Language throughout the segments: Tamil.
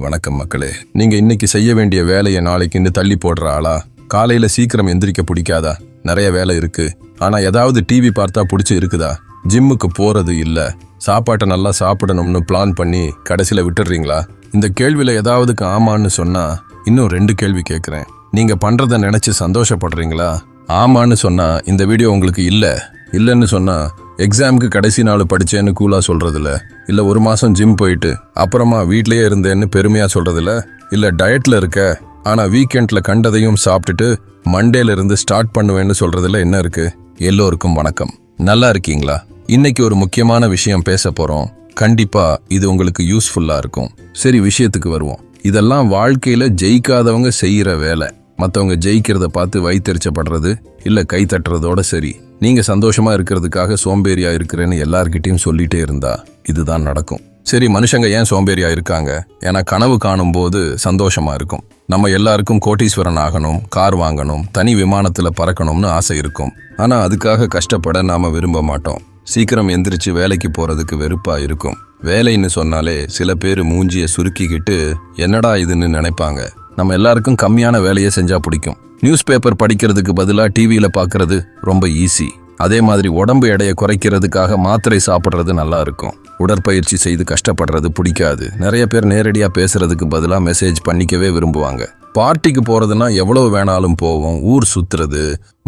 வணக்கம் மக்களே. நீங்க இன்னைக்கு செய்ய வேண்டிய வேலையை நாளைக்குன்னு தள்ளி போடுற ஆளா? காலையில சீக்கிரம் எந்திரிக்க பிடிக்காதா? நிறைய வேலை இருக்கு. ஆனா ஏதாவது டிவி பார்த்தா பிடிச்சி இருக்குதா? ஜிம்முக்கு போறது இல்ல. சாப்பாட்டை நல்லா சாப்பிடணும்னு பிளான் பண்ணி கடைசியில விட்டுடுறீங்களா இந்த கேள்வியில ஏதாவதுக்கு ஆமான்னு சொன்னா இன்னும் ரெண்டு கேள்வி கேட்குறேன் நீங்க பண்றத நினைச்சு சந்தோஷப்படுறீங்களா? ஆமான்னு சொன்னா இந்த வீடியோ உங்களுக்கு இல்ல. இல்லைன்னு சொன்னா எக்ஸாமுக்கு கடைசி நாள் படித்தேன்னு கூலாக சொல்கிறதில்ல இல்லை ஒரு மாதம் ஜிம் போயிட்டு அப்புறமா வீட்லேயே இருந்தேன்னு பெருமையாக சொல்கிறதில்ல இல்லை டயட்டில் இருக்க ஆனால் வீக்கெண்டில் கண்டதையும் சாப்பிட்டுட்டு மண்டேல இருந்து ஸ்டார்ட் பண்ணுவேன்னு சொல்கிறதில்ல என்ன இருக்குது எல்லோருக்கும் வணக்கம். நல்லா இருக்கீங்களா? இன்னைக்கு ஒரு முக்கியமான விஷயம் பேச போகிறோம் கண்டிப்பாக இது உங்களுக்கு யூஸ்ஃபுல்லாக இருக்கும். சரி விஷயத்துக்கு வருவோம். இதெல்லாம் வாழ்க்கையில் ஜெயிக்காதவங்க செய்கிற வேலை. மற்றவங்க ஜெயிக்கிறத பார்த்து வைத்தறிச்சப்படுறது இல்லை கை தட்டுறதோட சரி. நீங்கள் சந்தோஷமாக இருக்கிறதுக்காக சோம்பேறியாக இருக்கிறேன்னு எல்லார்கிட்டயும் சொல்லிட்டே இருந்தா இதுதான் நடக்கும். சரி மனுஷங்க ஏன் சோம்பேறியாக இருக்காங்க? ஏன்னா கனவு காணும் போது சந்தோஷமாக இருக்கும். நம்ம எல்லாருக்கும் கோட்டீஸ்வரன் ஆகணும் கார் வாங்கணும் தனி விமானத்தில் பறக்கணும்னு ஆசை இருக்கும். ஆனால் அதுக்காக கஷ்டப்பட நாம் விரும்ப மாட்டோம். சீக்கிரம் எந்திரிச்சு வேலைக்கு போகிறதுக்கு வெறுப்பாக இருக்கும். வேலைன்னு சொன்னாலே சில பேர் மூஞ்சியை சுருக்கிக்கிட்டு என்னடா இதுன்னு நினைப்பாங்க. நம்ம எல்லாருக்கும் கம்மியான வேலையை செஞ்சால் பிடிக்கும். நியூஸ் பேப்பர் படிக்கிறதுக்கு பதிலாக டிவியில் பார்க்குறது ரொம்ப ஈஸி அதே மாதிரி உடம்பு எடையை குறைக்கிறதுக்காக மாத்திரை சாப்பிட்றது நல்லா இருக்கும். உடற்பயிற்சி செய்து கஷ்டப்படுறது பிடிக்காது. நிறைய பேர் நேரடியாக பேசுறதுக்கு பதிலாக மெசேஜ் பண்ணிக்கவே விரும்புவாங்க. பார்ட்டிக்கு போகிறதுனா எவ்வளோ வேணாலும் போவோம். ஊர் சுற்றுறது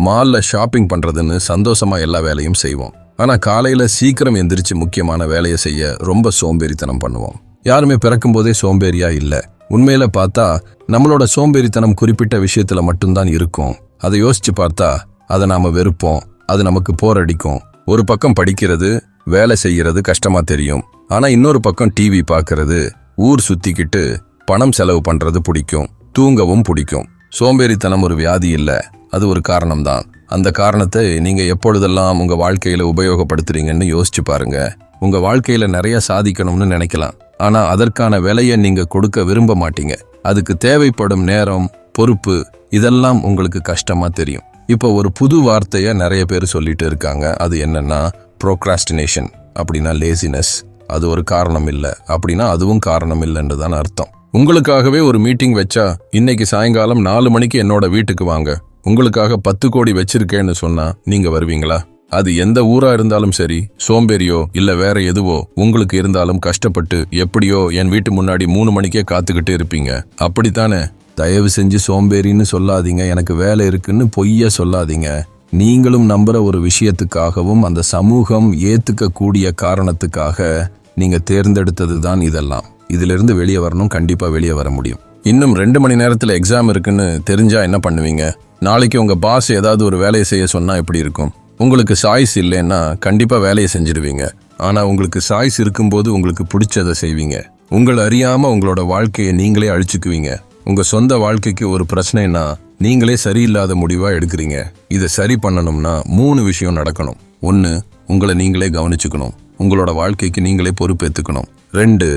மாலில் ஷாப்பிங் பண்ணுறதுன்னு சந்தோஷமாக எல்லா வேலையும் செய்வோம். ஆனால் காலையில் சீக்கிரம் எந்திரிச்சு முக்கியமான வேலையை செய்ய ரொம்ப சோம்பேறித்தனம் பண்ணுவோம். யாருமே பிறக்கும் போதே சோம்பேறியா இல்ல. உண்மையில பார்த்தா நம்மளோட சோம்பேறித்தனம் குறிப்பிட்ட விஷயத்துல மட்டும்தான் இருக்கும். அதை யோசிச்சு பார்த்தா அதை நாம வெறுப்போம். அது நமக்கு போரடிக்கும் ஒரு பக்கம் படிக்கிறது வேலை செய்யறது கஷ்டமா தெரியும். ஆனா இன்னொரு பக்கம் டிவி பார்க்கறது ஊர் சுத்திக்கிட்டு பணம் செலவு பண்றது பிடிக்கும். தூங்கவும் பிடிக்கும். சோம்பேறித்தனம் ஒரு வியாதி இல்ல. அது ஒரு காரணம்தான். அந்த காரணத்தை நீங்க எப்பொழுதெல்லாம் உங்க வாழ்க்கையில உபயோகப்படுத்துறீங்கன்னு யோசிச்சு பாருங்க. உங்க வாழ்க்கையில நிறைய சாதிக்கணும்னு நினைக்கலாம். ஆனால் அதற்கான விலையை நீங்கள் கொடுக்க விரும்ப மாட்டீங்க. அதுக்கு தேவைப்படும் நேரம் பொறுப்பு இதெல்லாம் உங்களுக்கு கஷ்டமாக தெரியும். இப்போ ஒரு புது வார்த்தையை நிறைய பேர் சொல்லிட்டு இருக்காங்க. அது என்னென்னா ப்ரோக்ராஸ்டினேஷன் அப்படின்னா லேசினஸ் அது ஒரு காரணம் இல்லை. அப்படின்னா அதுவும் காரணம் இல்லைன்னு தான் அர்த்தம். உங்களுக்காகவே ஒரு மீட்டிங் வச்சா இன்னைக்கு சாயங்காலம் நாலு மணிக்கு என்னோட வீட்டுக்கு வாங்க. உங்களுக்காக பத்து கோடி வச்சிருக்கேன்னு சொன்னா நீங்க வருவீங்களா? அது எந்த ஊரா இருந்தாலும் சரி சோம்பேறியோ இல்ல வேற எதுவோ உங்களுக்கு இருந்தாலும் கஷ்டப்பட்டு எப்படியோ என் வீட்டு முன்னாடி மூணு மணிக்கே காத்துக்கிட்டு இருப்பீங்க. அப்படித்தானே? தயவு செஞ்சு சோம்பேறின்னு சொல்லாதீங்க. எனக்கு வேலை இருக்குன்னு பொய்ய சொல்லாதீங்க. நீங்களும் நம்புற ஒரு விஷயத்துக்காகவும் அந்த சமூகம் ஏத்துக்க கூடிய காரணத்துக்காக நீங்க தேர்ந்தெடுத்தது தான் இதெல்லாம். இதிலிருந்து வெளியே வரணும் கண்டிப்பா வெளியே வர முடியும். இன்னும் ரெண்டு மணி நேரத்தில் எக்ஸாம் இருக்குன்னு தெரிஞ்சா என்ன பண்ணுவீங்க? நாளைக்கு உங்க பாஸ் ஏதாவது ஒரு வேலையை செய்ய சொன்னா எப்படி இருக்கும்? உங்களுக்கு சாய்ஸ் இல்லைன்னா கண்டிப்பாக வேலையை செஞ்சிருவீங்க. ஆனால் உங்களுக்கு சாய்ஸ் இருக்கும்போது உங்களுக்கு பிடிச்சதை செய்வீங்க. உங்களை அறியாமல் உங்களோட வாழ்க்கையை நீங்களே அழிச்சுக்குவீங்க. உங்கள் சொந்த வாழ்க்கைக்கு ஒரு பிரச்சனைனா நீங்களே சரியில்லாத முடிவாக எடுக்கிறீங்க. இதை சரி பண்ணணும்னா மூணு விஷயம் நடக்கணும். ஒன்று உங்களை நீங்களே கவனிச்சுக்கணும். உங்களோட வாழ்க்கைக்கு நீங்களே பொறுப்பேற்றுக்கணும் ரெண்டு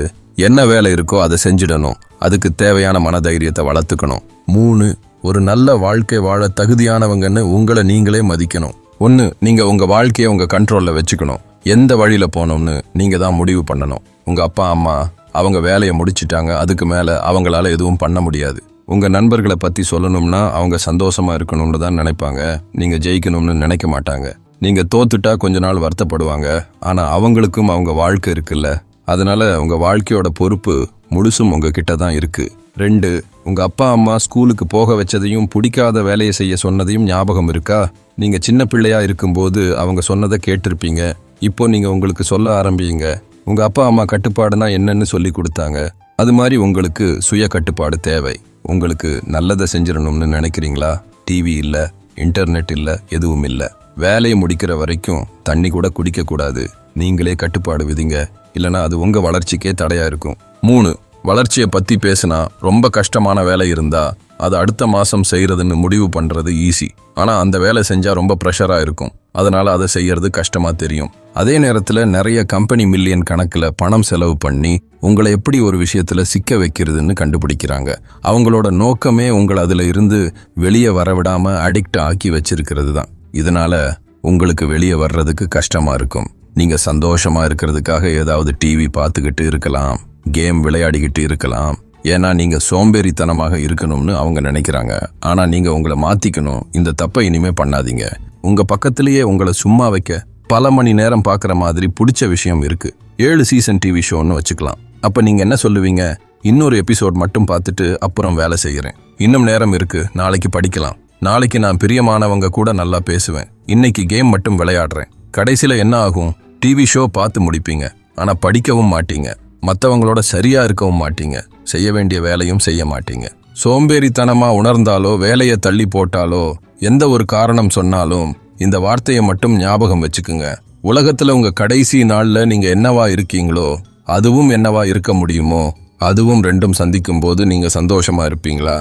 என்ன வேலை இருக்கோ அதை செஞ்சிடணும். அதுக்கு தேவையான மனதைரியத்தை வளர்த்துக்கணும். மூணு ஒரு நல்ல வாழ்க்கை வாழ தகுதியானவங்கன்னு உங்களை நீங்களே மதிக்கணும். ஒன்று நீங்கள் உங்கள் வாழ்க்கையை உங்கள் கண்ட்ரோலில் வச்சுக்கணும். எந்த வழியில் போகணும்னு நீங்கள் தான் முடிவு பண்ணணும். உங்கள் அப்பா அம்மா அவங்க வேலையை முடிச்சிட்டாங்க. அதுக்கு மேலே அவங்களால எதுவும் பண்ண முடியாது. உங்கள் நண்பர்களை பற்றி சொல்லணும்னா அவங்க சந்தோஷமாக இருக்கணும்னு தான் நினைப்பாங்க. நீங்கள் ஜெயிக்கணும்னு நினைக்க மாட்டாங்க. நீங்கள் தோத்துட்டா கொஞ்ச நாள் வருத்தப்படுவாங்க. ஆனால் அவங்களுக்கும் அவங்க வாழ்க்கை இருக்குல்ல. அதனால் உங்கள் வாழ்க்கையோட பொறுப்பு முழுசும் உங்ககிட்ட தான் இருக்குது ரெண்டு உங்க அப்பா அம்மா ஸ்கூலுக்கு போக வச்சதையும் பிடிக்காத வேலையை செய்ய சொன்னதையும் ஞாபகம் இருக்கா? நீங்க சின்ன பிள்ளையா இருக்கும்போது அவங்க சொன்னதை கேட்டிருப்பீங்க. இப்போ நீங்க உங்களுக்கு சொல்ல ஆரம்பிங்க. உங்க அப்பா அம்மா கட்டுப்பாடுனா என்னன்னு சொல்லி கொடுத்தாங்க. அது மாதிரி உங்களுக்கு சுய கட்டுப்பாடு தேவை. உங்களுக்கு நல்லதை செஞ்சிடணும்னு நினைக்கிறீங்களா? டிவி இல்லை இன்டர்நெட் இல்லை எதுவும் இல்லை. வேலையை முடிக்கிற வரைக்கும் தண்ணி கூட குடிக்கக்கூடாது நீங்களே கட்டுப்பாடு விதிங்க. இல்லைனா அது உங்கள் வளர்ச்சிக்கே தடையாக இருக்கும். மூணு வளர்ச்சியை பற்றி பேசினா ரொம்ப கஷ்டமான வேலை இருந்தால் அது அடுத்த மாதம் செய்கிறதுன்னு முடிவு பண்ணுறது ஈஸி ஆனால் அந்த வேலை செஞ்சால் ரொம்ப ப்ரெஷராக இருக்கும். அதனால் அதை செய்யறது கஷ்டமாக தெரியும். அதே நேரத்தில் நிறைய கம்பெனி மில்லியன் கணக்கில் பணம் செலவு பண்ணி உங்களை எப்படி ஒரு விஷயத்தில் சிக்க வைக்கிறதுன்னு கண்டுபிடிக்கிறாங்க. அவங்களோட நோக்கமே உங்களை அதில் இருந்து வெளியே வரவிடாமல் அடிக்ட் ஆக்கி வச்சிருக்கிறது தான். இதனால் உங்களுக்கு வெளியே வர்றதுக்கு கஷ்டமாக இருக்கும். நீங்கள் சந்தோஷமாக இருக்கிறதுக்காக ஏதாவது டிவி பார்த்துக்கிட்டு இருக்கலாம். கேம் விளையாடிக்கிட்டு இருக்கலாம். ஏன்னா நீங்கள் சோம்பேறித்தனமாக இருக்கணும்னு அவங்க நினைக்கிறாங்க. ஆனால் நீங்கள் உங்களை மாற்றிக்கணும் இந்த தப்பை இனிமேல் பண்ணாதீங்க. உங்கள் பக்கத்திலேயே உங்களை சும்மா வைக்க பல மணி நேரம் பார்க்குற மாதிரி பிடிச்ச விஷயம் இருக்குது ஏழு சீசன் டிவி ஷோன்னு வச்சுக்கலாம். அப்போ நீங்கள் என்ன சொல்லுவீங்க? இன்னொரு எபிசோட் மட்டும் பார்த்துட்டு அப்புறம் வேலை செய்கிறேன். இன்னும் நேரம் இருக்கு. நாளைக்கு படிக்கலாம். நாளைக்கு நான் பிரியமானவங்க கூட நல்லா பேசுவேன். இன்னைக்கு கேம் மட்டும் விளையாடுறேன். கடைசியில் என்ன ஆகும்? டிவி ஷோ பார்த்து முடிப்பீங்க. ஆனால் படிக்கவும் மாட்டீங்க. மற்றவங்களோட சரியாக இருக்கவும் மாட்டீங்க. செய்ய வேண்டிய வேலையும் செய்ய மாட்டீங்க. சோம்பேறித்தனமாக உணர்ந்தாலோ வேலையை தள்ளி போட்டாலோ எந்த ஒரு காரணம் சொன்னாலும் இந்த வார்த்தையை மட்டும் ஞாபகம் வச்சுக்குங்க. உலகத்தில் உங்கள் கடைசி நாளில் நீங்கள் என்னவா இருக்கீங்களோ அதுவும் என்னவா இருக்க முடியுமோ அதுவும் ரெண்டும் சந்திக்கும் போது நீங்கள் சந்தோஷமாக இருப்பீங்களா?